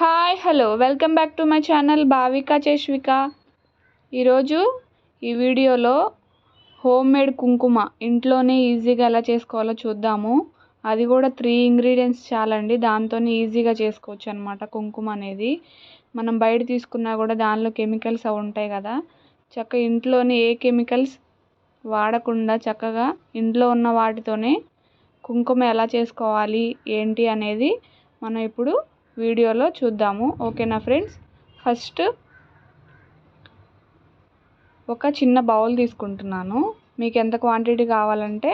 Hi hello. Welcome back to my channel Bhavika Cheshvika. ఈరోజు ఈ వీడియోలో హోమ్ మేడ్ కుంకుమ ఇంట్లోనే ఈజీగా ఎలా చేసుకోవాలో చూద్దాము. అది కూడా త్రీ ఇంగ్రీడియంట్స్ చాలండి. దాంతోనే ఈజీగా చేసుకోవచ్చు అనమాట కుంకుమ అనేది. మనం బయట తీసుకున్నా కూడా దానిలో కెమికల్స్ అవి ఉంటాయి కదా. చక్కగా ఇంట్లోనే ఏ కెమికల్స్ వాడకుండా చక్కగా ఇంట్లో ఉన్న వాటితోనే కుంకుమ ఎలా చేసుకోవాలి ఏంటి అనేది మనం ఇప్పుడు వీడియోలో చూద్దాము. ఓకేనా ఫ్రెండ్స్? ఫస్ట్ ఒక చిన్న బౌల్ తీసుకుంటున్నాను. మీకు ఎంత క్వాంటిటీ కావాలంటే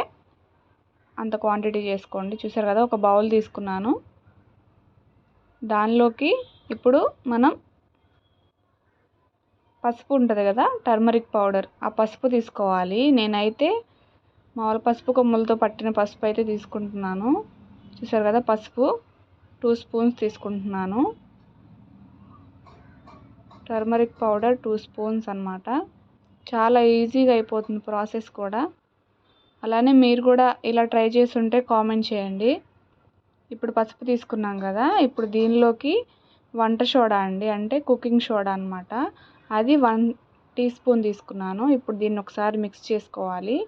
అంత క్వాంటిటీ చేసుకోండి. చూసారు కదా ఒక బౌల్ తీసుకున్నాను. దానిలోకి ఇప్పుడు మనం పసుపు ఉంటుంది కదా టర్మరిక్ పౌడర్. ఆ పసుపు తీసుకోవాలి. నేనైతే మామూలు పసుపు కొమ్ములతో పట్టిన పసుపు అయితే తీసుకుంటున్నాను. చూసారు కదా పసుపు. టూ స్పూన్స్ తీసుకుంటున్నాను. టర్మరిక్ పౌడర్ టూ స్పూన్స్ అనమాట చాలా ఈజీగా అయిపోతుంది ప్రాసెస్ కూడా. అలానే మీరు కూడా ఇలా ట్రై చేసి ఉంటే కామెంట్ చేయండి. ఇప్పుడు పసుపు తీసుకున్నాం కదా ఇప్పుడు దీనిలోకి వంట సోడా అండి అంటే కుకింగ్ సోడా అనమాట అది వన్ టీ స్పూన్ తీసుకున్నాను. ఇప్పుడు దీన్ని ఒకసారి మిక్స్ చేసుకోవాలి.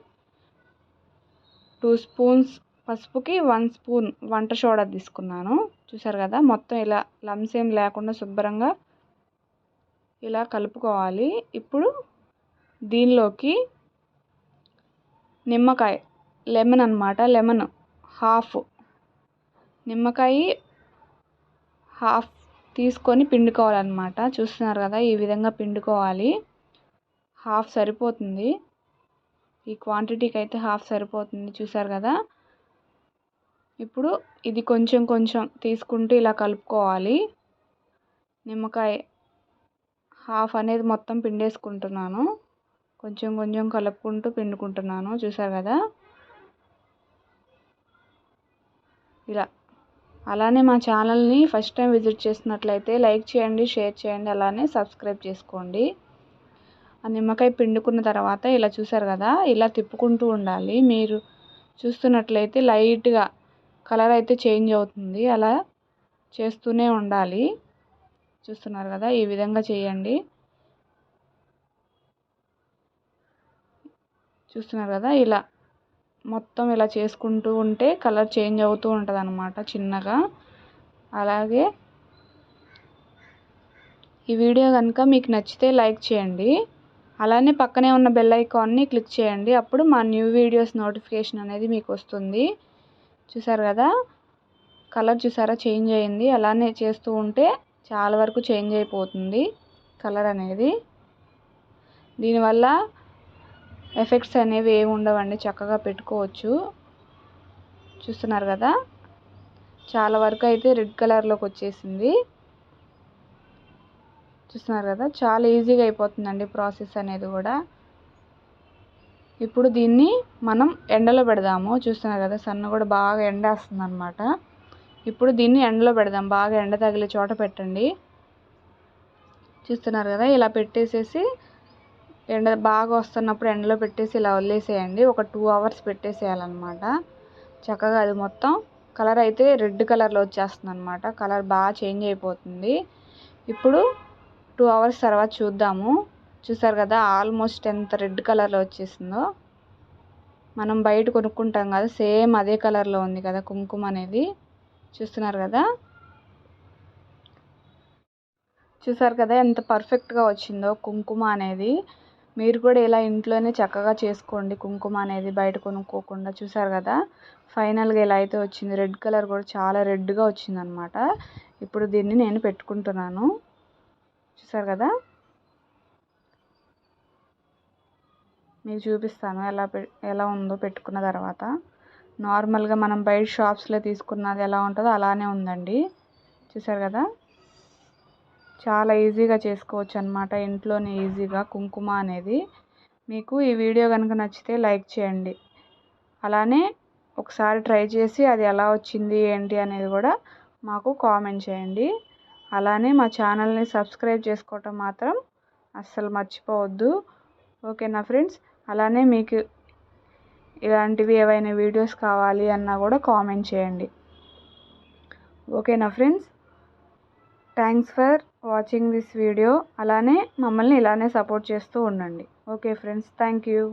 టూ స్పూన్స్ పసుపుకి వన్ స్పూన్ వంట సోడా తీసుకున్నాను. చూసారు కదా మొత్తం ఇలా లమ్స్ ఏం లేకుండా శుభ్రంగా ఇలా కలుపుకోవాలి. ఇప్పుడు దీనిలోకి నిమ్మకాయ లెమన్ అనమాట లెమన్ హాఫ్. నిమ్మకాయ హాఫ్ తీసుకొని పిండుకోవాలన్నమాట. చూస్తున్నారు కదా ఈ విధంగా పిండుకోవాలి. హాఫ్ సరిపోతుంది. ఈ క్వాంటిటీకి అయితే హాఫ్ సరిపోతుంది. చూసారు కదా ఇప్పుడు ఇది కొంచెం కొంచెం తీసుకుంటూ ఇలా కలుపుకోవాలి. నిమ్మకాయ హాఫ్ అనేది మొత్తం పిండేసుకుంటున్నాను. కొంచెం కొంచెం కలుపుకుంటూ పిండుకుంటున్నాను. చూసారు కదా? ఇలా. అలానే మా ఛానల్ని ఫస్ట్ టైం విజిట్ చేసినట్లయితే లైక్ చేయండి షేర్ చేయండి అలానే సబ్స్క్రైబ్ చేసుకోండి. ఆ నిమ్మకాయ పిండుకున్న తర్వాత ఇలా చూసారు కదా? ఇలా తిప్పుకుంటూ ఉండాలి. మీరు చూస్తున్నట్లయితే లైట్గా కలర్ అయితే చేంజ్ అవుతుంది. అలా చేస్తూనే ఉండాలి. చూస్తున్నారు కదా ఈ విధంగా చేయండి. చూస్తున్నారు కదా ఇలా మొత్తం ఇలా చేసుకుంటూ ఉంటే కలర్ చేంజ్ అవుతూ ఉంటుంది అనమాట చిన్నగా. అలాగే ఈ వీడియో కనుక మీకు నచ్చితే లైక్ చేయండి. అలానే పక్కనే ఉన్న బెల్ ఐకాన్ని క్లిక్ చేయండి. అప్పుడు మా న్యూ వీడియోస్ నోటిఫికేషన్ అనేది మీకు వస్తుంది. చూసారు కదా? కలర్ చూసారా? చేంజ్ అయింది. అలానే చేస్తూ ఉంటే చాలా వరకు చేంజ్ అయిపోతుంది కలర్ అనేది. దీనివల్ల ఎఫెక్ట్స్ అనేవి ఏమి ఉండవండి. చక్కగా పెట్టుకోవచ్చు. చూస్తున్నారు కదా? చాలా వరకు అయితే రెడ్ కలర్లోకి వచ్చేసింది. చూస్తున్నారు కదా? చాలా ఈజీగా అయిపోతుందండి ప్రాసెస్ అనేది కూడా. ఇప్పుడు దీన్ని మనం ఎండలో పెడదాము. చూస్తున్నారు కదా సన్న కూడా బాగా ఎండేస్తుంది అనమాట ఇప్పుడు దీన్ని ఎండలో పెడదాం. బాగా ఎండ తగిలే చోట పెట్టండి. చూస్తున్నారు కదా ఇలా పెట్టేసేసి ఎండ బాగా వస్తున్నప్పుడు ఎండలో పెట్టేసి ఇలా వదిలేసేయండి. ఒక టూ అవర్స్ పెట్టేసేయాలన్నమాట. చక్కగా అది మొత్తం కలర్ అయితే రెడ్ కలర్లో వచ్చేస్తుంది అనమాట కలర్ బాగా చేంజ్ అయిపోతుంది. ఇప్పుడు టూ అవర్స్ తర్వాత చూద్దాము. చూసారు కదా ఆల్మోస్ట్ ఎంత రెడ్ కలర్లో వచ్చేసిందో. మనం బయట కొనుక్కుంటాం కదా సేమ్ అదే కలర్లో ఉంది కదా కుంకుమ అనేది. చూస్తున్నారు కదా? చూసారు కదా ఎంత పర్ఫెక్ట్గా వచ్చిందో కుంకుమ అనేది. మీరు కూడా ఇలా ఇంట్లోనే చక్కగా చేసుకోండి కుంకుమ అనేది బయట కొనుక్కోకుండా. చూసారు కదా ఫైనల్గా ఇలా అయితే వచ్చింది. రెడ్ కలర్ కూడా చాలా రెడ్గా వచ్చిందనమాట. ఇప్పుడు దీన్ని నేను పెట్టుకుంటున్నాను. చూసారు కదా? మీకు చూపిస్తాను ఎలా పె ఎలా ఉందో పెట్టుకున్న తర్వాత. నార్మల్గా మనం బయట షాప్స్లో తీసుకున్నది ఎలా ఉంటుందో అలానే ఉందండి. చూసారు కదా? చాలా ఈజీగా చేసుకోవచ్చు అనమాట ఇంట్లోనే ఈజీగా కుంకుమ అనేది. మీకు ఈ వీడియో కనుక నచ్చితే లైక్ చేయండి. అలానే ఒకసారి ట్రై చేసి అది ఎలా వచ్చింది ఏంటి అనేది కూడా మాకు కామెంట్ చేయండి. అలానే మా ఛానల్ని సబ్స్క్రైబ్ చేసుకోవటం మాత్రం అస్సలు మర్చిపోవద్దు. ఓకేనా ఫ్రెండ్స్? అలానే మీకు ఇలాంటివి ఏవైనా వీడియోస్ కావాలి అన్నా కూడా కామెంట్ చేయండి. ఓకేనా friends? Thanks for watching this video. అలానే మమ్మల్ని ఇలానే సపోర్ట్ చేస్తూ ఉండండి. Okay friends thank you.